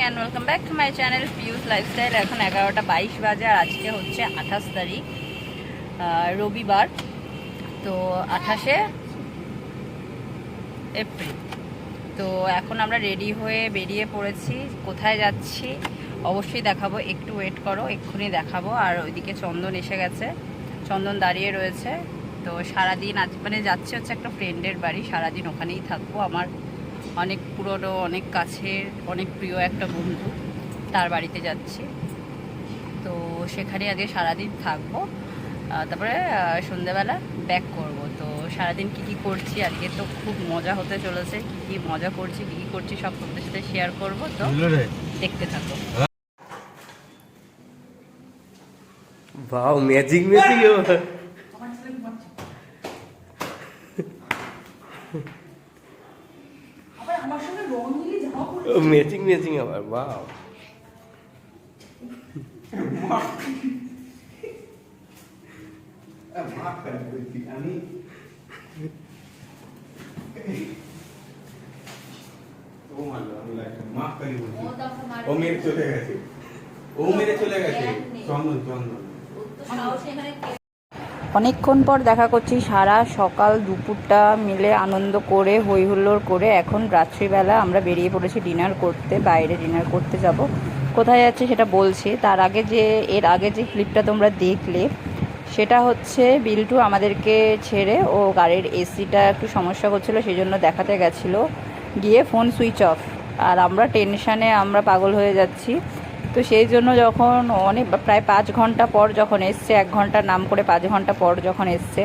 And welcome back to my channel পিউস lifestyle এখন এগারোটা বাইশ বাজে আর আজকে হচ্ছে আঠাশ তারিখ রবিবার। তো আঠাশে এপ্রিল। তো এখন আমরা রেডি হয়ে বেরিয়ে পড়েছি। কোথায় যাচ্ছি? অবশ্যই দেখাবো। একটু ওয়েট করো, এক্ষুনি দেখাবো। আর ওইদিকে চন্দন এসে গেছে। চন্দন দাঁড়িয়ে রয়েছে। তো সারাদিন আজ মানে যাচ্ছে হচ্ছে একটা ফ্রেন্ডের বাড়ি। সারাদিন ওখানেই থাকব। আমার অনেক পুরনো অনেক কাছের অনেক প্রিয় একটা বন্ধু তার বাড়িতে যাচ্ছি তো সেখানে আজকে সারাদিন থাকবো আহ, তারপরে আহ, সন্ধ্যেবেলা ব্যাক করব তো সারাদিন কি কি করছি আজকে তো খুব মজা হতে চলেছে কি কি মজা করছি কি কি করছি সব তোমাদের সাথে শেয়ার করব তো দেখতে থাকো वाओ मैजिक मैजिक है matching matching আবার বলছি আমি ও মারলো আমি লাগছে মাফ করে বলছি ও মেরে চলে গেছে ও মেরে চলে গেছে চন্দন চন্দন অনেকক্ষণ পর দেখা করছি সারা সকাল দুপুরটা মিলে আনন্দ করে হই হুল্লোড় করে এখন রাত্রিবেলা আমরা বেরিয়ে পড়েছি ডিনার করতে, বাইরে ডিনার করতে যাব। কোথায় যাচ্ছে সেটা বলছি। তার আগে যে, এর আগে যে ক্লিপটা তোমরা দেখলে, সেটা হচ্ছে বিল্টু আমাদেরকে ছেড়ে ও গাড়ির এসিটা একটু সমস্যা করছিল সেই জন্য দেখাতে গেছিল। গিয়ে ফোন সুইচ অফ। আর আমরা টেনশানে আমরা পাগল হয়ে যাচ্ছি। তো সেই জন্য যখন অনেক প্রায় পাঁচ ঘণ্টা পর যখন এসছে, এক ঘণ্টা নাম করে পাঁচ ঘণ্টা পর যখন এসছে,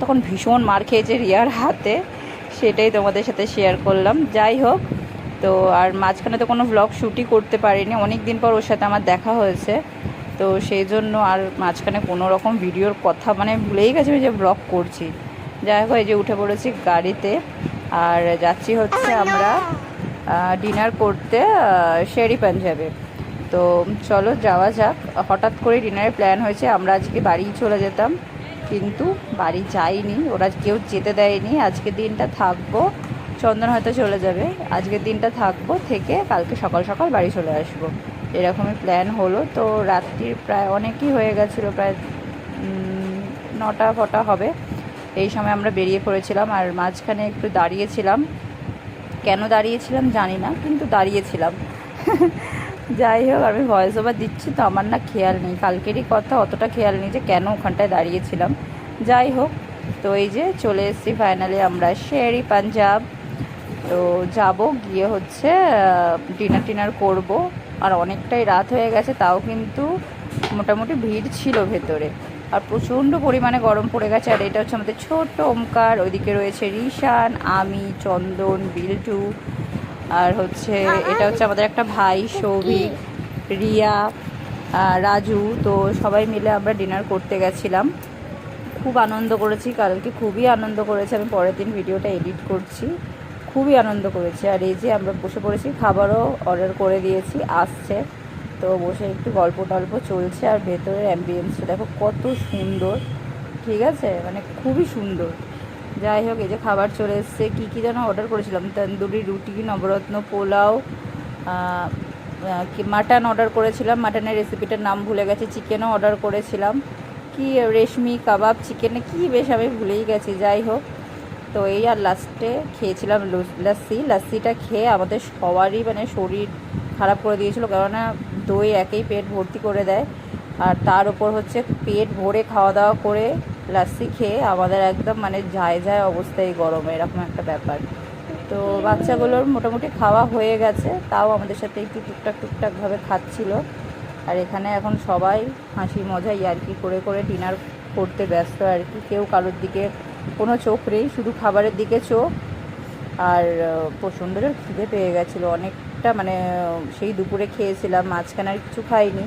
তখন ভীষণ মার খেয়েছে রিয়ার হাতে। সেটাই তোমাদের সাথে শেয়ার করলাম। যাই হোক, তো আর মাঝখানে তো কোনো ব্লগ শ্যুটই করতে পারিনি। অনেক দিন পর ওর সাথে আমার দেখা হয়েছে। তো সেই জন্য আর মাঝখানে কোনো রকম ভিডিওর কথা মানে ভুলেই গেছি যে ব্লগ করছি। যাই হোক, এই যে উঠে পড়েছি গাড়িতে। আর যাচ্ছি হচ্ছে আমরা ডিনার করতে শেরি পাঞ্জাবে। তো চলো, যাওয়া যাক। হঠাৎ করে ডিনারের প্ল্যান হয়েছে, আমরা আজকে বাড়ি চলে যেতাম। কিন্তু বাড়ি যাইনি, ওরা কেউ যেতে দেয়নি। আজকের দিনটা থাকব, চন্দন হয়তো চলে যাবে। আজকের দিনটা থাকব থেকে কালকে সকাল সকাল বাড়ি চলে আসব। এরকমই প্ল্যান হলো। তো রাত্রির প্রায় অনেকই হয়ে গেছিল, প্রায় নটা ফটা হবে। এই সময় আমরা বেরিয়ে পড়েছিলাম আর মাঝখানে একটু দাঁড়িয়েছিলাম। কেন দাঁড়িয়েছিলাম জানি না, কিন্তু দাঁড়িয়েছিলাম। যাই হোক, আমি ভয়েস ওভার দিচ্ছি তো, আমার না খেয়াল নেই। কালকেরই কথা অতটা খেয়াল নেই যে কেন ওখানটায় দাঁড়িয়েছিলাম। যাই হোক, তো এই যে চলে এসেছি ফাইনালি আমরা শেরি পাঞ্জাব। তো যাব, গিয়ে হচ্ছে ডিনার টিনার করব। আর অনেকটাই রাত হয়ে গেছে, তাও কিন্তু মোটামুটি ভিড় ছিল ভেতরে। আর প্রচণ্ড পরিমাণে গরম পড়ে গেছে, আর এটা হচ্ছে আমাদের ছোট্ট ওমকার, ওইদিকে রয়েছে রিশান, আমি, চন্দন, বিল্টু আর হচ্ছে এটা হচ্ছে আমাদের একটা ভাই, সৌভিক, রিয়া রাজু। তো সবাই মিলে আমরা ডিনার করতে গেছিলাম। খুব আনন্দ করেছি, কালকে খুবই আনন্দ করেছি। আমি পরের দিন ভিডিওটা এডিট করছি। খুবই আনন্দ করেছি। আর এই যে আমরা বসে পড়েছি, খাবারও অর্ডার করে দিয়েছি, আসছে। তো বসে একটু গল্প টল্প চলছে, আর ভেতরের অ্যাম্বিয়েন্সটা দেখো কত সুন্দর। ঠিক আছে? মানে খুবই সুন্দর। যাই হোক, এই যে খাবার চলে এসছে। কী কী যেন অর্ডার করেছিলাম? তন্দুরি রুটি, নবরত্ন পোলাও মাটন অর্ডার করেছিলাম। মাটনের রেসিপিটার নাম ভুলে গেছি চিকেনও অর্ডার করেছিলাম। কি রেশমি, কাবাব চিকেনে কি বেশ আমি ভুলেই গেছি। যাই হোক, তো এই আর লাস্টে খেয়েছিলাম লুস- লাস্সিটা খেয়ে আমাদের সবারই মানে শরীর খারাপ করে দিয়েছিল, কেননা দই একেই পেট ভর্তি করে দেয়। আর তার উপর হচ্ছে পেট ভরে খাওয়া দাওয়া করে লাস্সি খেয়ে আমাদের একদম মানে যায় যায় অবস্থায় গরমে, এরকম একটা ব্যাপার। তো বাচ্চাগুলোর মোটামুটি খাওয়া হয়ে গেছে, তাও আমাদের সাথে একটু টুকটাক টুকটাকভাবে খাচ্ছিল। আর এখানে এখন সবাই হাসি মজা ইয়ার্কি করে করে ডিনার করতে ব্যস্ত আর কি। কেউ কারোর দিকে কোনো চোখ নেই, শুধু খাবারের দিকে চোখ। আর প্রচণ্ড খিদে পেয়ে গেছিল। অনেকটা মানে সেই দুপুরে খেয়েছিলাম, মাঝখানে আর কিছু খাইনি।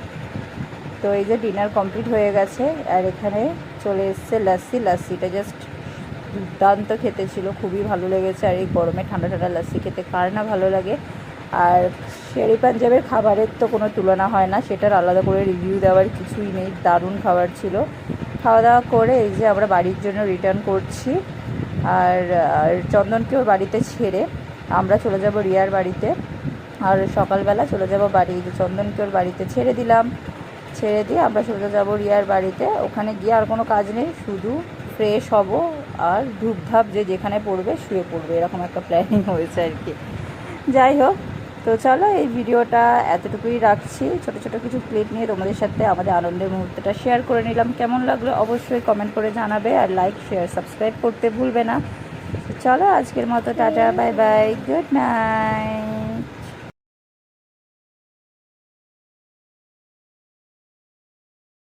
তো এই যে ডিনার কমপ্লিট হয়ে গেছে, আর এখানে চলে এসছে লাস্সি লাস্সিটা জাস্ট দুর্দান্ত খেতে ছিল, খুবই ভালো লেগেছে, আর এই গরমে ঠান্ডা ঠান্ডা লাস্সি খেতে কার না ভালো লাগে। আর শেরি পাঞ্জাবের খাবারের তো কোনো তুলনা হয় না, সেটার আলাদা করে রিভিউ দেওয়ার কিছুই নেই, দারুণ খাবার ছিল। খাওয়া দাওয়া করে এই যে আমরা বাড়ির জন্য রিটার্ন করছি, আর চন্দনকেও বাড়িতে ছেড়ে আমরা চলে যাব রিয়ার বাড়িতে, আর সকালবেলা চলে যাব বাড়ি চন্দনকে ওর বাড়িতে ছেড়ে দিলাম। ছেড়ে দিয়ে আমরা সোজা যাব রিয়ার বাড়িতে। ওখানে গিয়ে আর কোনো কাজ নেই, শুধু ফ্রেশ হব আর ধূপধাপ যে যেখানে পড়বে শুয়ে পড়বে, এরকম একটা প্ল্যানিং হয়েছে আর কি। যাই হোক, তো চলো এই ভিডিওটা এতটুকুই রাখছি। ছোট ছোট কিছু ক্লিপ নিয়ে তোমাদের সাথে আমাদের আনন্দের মুহূর্তটা শেয়ার করে নিলাম। কেমন লাগল অবশ্যই কমেন্ট করে জানাবে আর লাইক শেয়ার সাবস্ক্রাইব করতে ভুলবে না। চলো আজকের মতো, tata bye bye good night